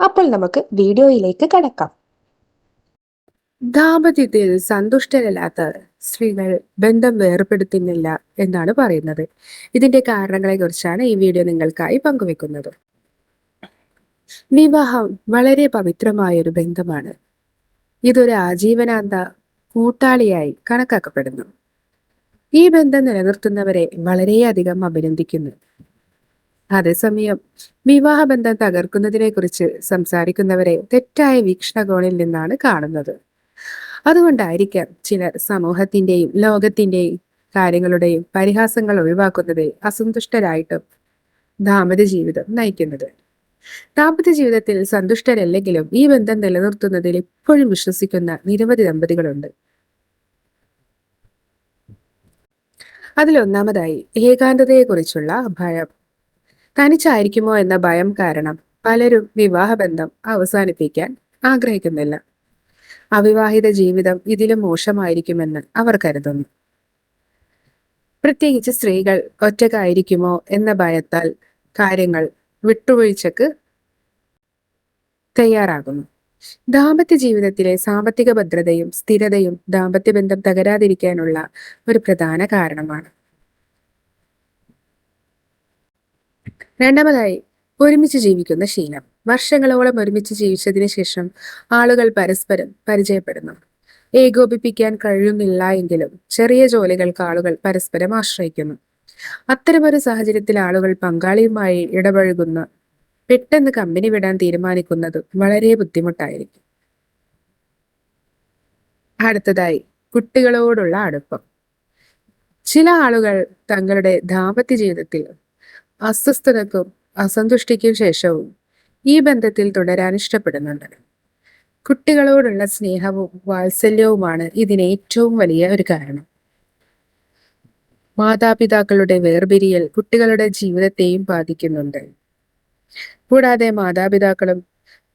അപ്പോൾ നമുക്ക് വീഡിയോയിലേക്ക് കടക്കാം. ദാമ്പത്യത്തിൽ സന്തുഷ്ടരല്ലാത്ത സ്ത്രീകൾ ബന്ധം വേർപെടുത്തുന്നില്ല എന്നാണ് പറയുന്നത്. ഇതിന്റെ കാരണങ്ങളെ കുറിച്ചാണ് ഈ വീഡിയോ നിങ്ങൾക്കായി പങ്കുവെക്കുന്നത്. വിവാഹം വളരെ പവിത്രമായ ഒരു ബന്ധമാണ്. ഇതൊരു ആജീവനാന്ത കൂട്ടാളിയായി കണക്കാക്കപ്പെടുന്നു. ഈ ബന്ധം നിലനിർത്തുന്നവരെ വളരെയധികം അഭിനന്ദിക്കുന്നു. അതേസമയം വിവാഹബന്ധം തകർക്കുന്നതിനെ കുറിച്ച് സംസാരിക്കുന്നവരെ തെറ്റായ വീക്ഷണകോണിൽ നിന്നാണ് കാണുന്നത്. അതുകൊണ്ടായിരിക്കാം ചിലർ സമൂഹത്തിന്റെയും ലോകത്തിന്റെയും കാര്യങ്ങളുടെയും പരിഹാസങ്ങൾ ഒഴിവാക്കുന്നത് അസന്തുഷ്ടരായിട്ടും ദാമ്പത്യ ജീവിതം നയിക്കുന്നത്. ദാമ്പത്യ ജീവിതത്തിൽ സന്തുഷ്ടരല്ലെങ്കിലും ഈ ബന്ധം നിലനിർത്തുന്നതിൽ ഇപ്പോഴും വിശ്വസിക്കുന്ന നിരവധി ദമ്പതികളുണ്ട്. അതിലൊന്നാമതായി ഏകാന്തതയെക്കുറിച്ചുള്ള ഭയം തനിച്ചായിരിക്കുമോ എന്ന ഭയം കാരണം പലരും വിവാഹബന്ധം അവസാനിപ്പിക്കാൻ ആഗ്രഹിക്കുന്നില്ല. അവിവാഹിത ജീവിതം ഇതിലും മോശമായിരിക്കുമെന്ന് അവർ കരുതുന്നു. പ്രത്യേകിച്ച് സ്ത്രീകൾ ഒറ്റക്കായിരിക്കുമോ എന്ന ഭയത്താൽ കാര്യങ്ങൾ വിട്ടുവീഴ്ചക്ക് തയ്യാറാകുന്നു. ദാമ്പത്യ ജീവിതത്തിലെ സാമ്പത്തിക ഭദ്രതയും സ്ഥിരതയും ദാമ്പത്യ ബന്ധം തകരാതിരിക്കാനുള്ള ഒരു പ്രധാന കാരണമാണ്. രണ്ടാമതായി ഒരുമിച്ച് ജീവിക്കുന്ന ശീലം. വർഷങ്ങളോളം ഒരുമിച്ച് ജീവിച്ചതിന് ശേഷം ആളുകൾ പരസ്പരം പരിചയപ്പെടുന്നു. ഏകോപിപ്പിക്കാൻ കഴിയുന്നില്ല എങ്കിലും ചെറിയ ജോലികൾക്ക് ആളുകൾ പരസ്പരം ആശ്രയിക്കുന്നു. അത്തരമൊരു സാഹചര്യത്തിൽ ആളുകൾ പങ്കാളിയുമായി ഇടപഴകുന്ന പെട്ടെന്ന് കമ്പനി വിടാൻ തീരുമാനിക്കുന്നത് വളരെ ബുദ്ധിമുട്ടായിരിക്കും. അടുത്തതായി കുട്ടികളോടുള്ള അടുപ്പം. ചില ആളുകൾ തങ്ങളുടെ ദാമ്പത്യ ജീവിതത്തിൽ അസ്വസ്ഥതക്കും അസന്തുഷ്ടിക്കും ശേഷവും ഈ ബന്ധത്തിൽ തുടരാൻ ഇഷ്ടപ്പെടുന്നുണ്ട്. കുട്ടികളോടുള്ള സ്നേഹവും വാത്സല്യവുമാണ് ഇതിന് ഏറ്റവും വലിയ ഒരു കാരണം. മാതാപിതാക്കളുടെ വേർപിരിയൽ കുട്ടികളുടെ ജീവിതത്തെയും ബാധിക്കുന്നുണ്ട്. കൂടാതെ മാതാപിതാക്കളും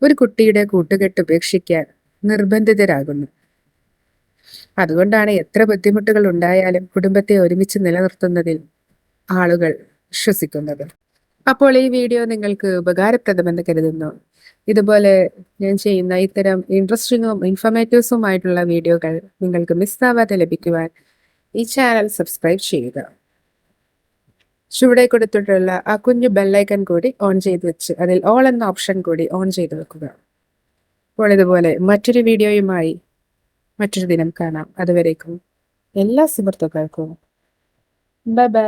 ഒരു കുട്ടിയുടെ കൂട്ടുകെട്ട് ഉപേക്ഷിക്കാൻ നിർബന്ധിതരാകുന്നു. അതുകൊണ്ടാണ് എത്ര ബുദ്ധിമുട്ടുകൾ ഉണ്ടായാലും കുടുംബത്തെ ഒരുമിച്ച് നിലനിർത്തുന്നതിൽ ആളുകൾ വിശ്വസിക്കുന്നത്. അപ്പോൾ ഈ വീഡിയോ നിങ്ങൾക്ക് ഉപകാരപ്രദമെന്ന് കരുതുന്നു. ഇതുപോലെ ഞാൻ ചെയ്യുന്ന ഇത്തരം ഇൻട്രസ്റ്റിങ്ങും ഇൻഫോർമേറ്റീവ്സുമായിട്ടുള്ള വീഡിയോകൾ നിങ്ങൾക്ക് മിസ്സാവാതെ ലഭിക്കുവാൻ ഈ ചാനൽ സബ്സ്ക്രൈബ് ചെയ്യുക. ചുവടെ കൊടുത്തിട്ടുള്ള ആ കുഞ്ഞു ബെല്ലൈക്കൺ കൂടി ഓൺ ചെയ്ത് വെച്ച് അതിൽ ഓൾ എന്ന ഓപ്ഷൻ കൂടി ഓൺ ചെയ്ത് വെക്കുക. അപ്പോൾ ഇതുപോലെ മറ്റൊരു വീഡിയോയുമായി മറ്റൊരു ദിനം കാണാം. അതുവരേക്കും എല്ലാ സുഹൃത്തുക്കൾക്കും. Bye bye.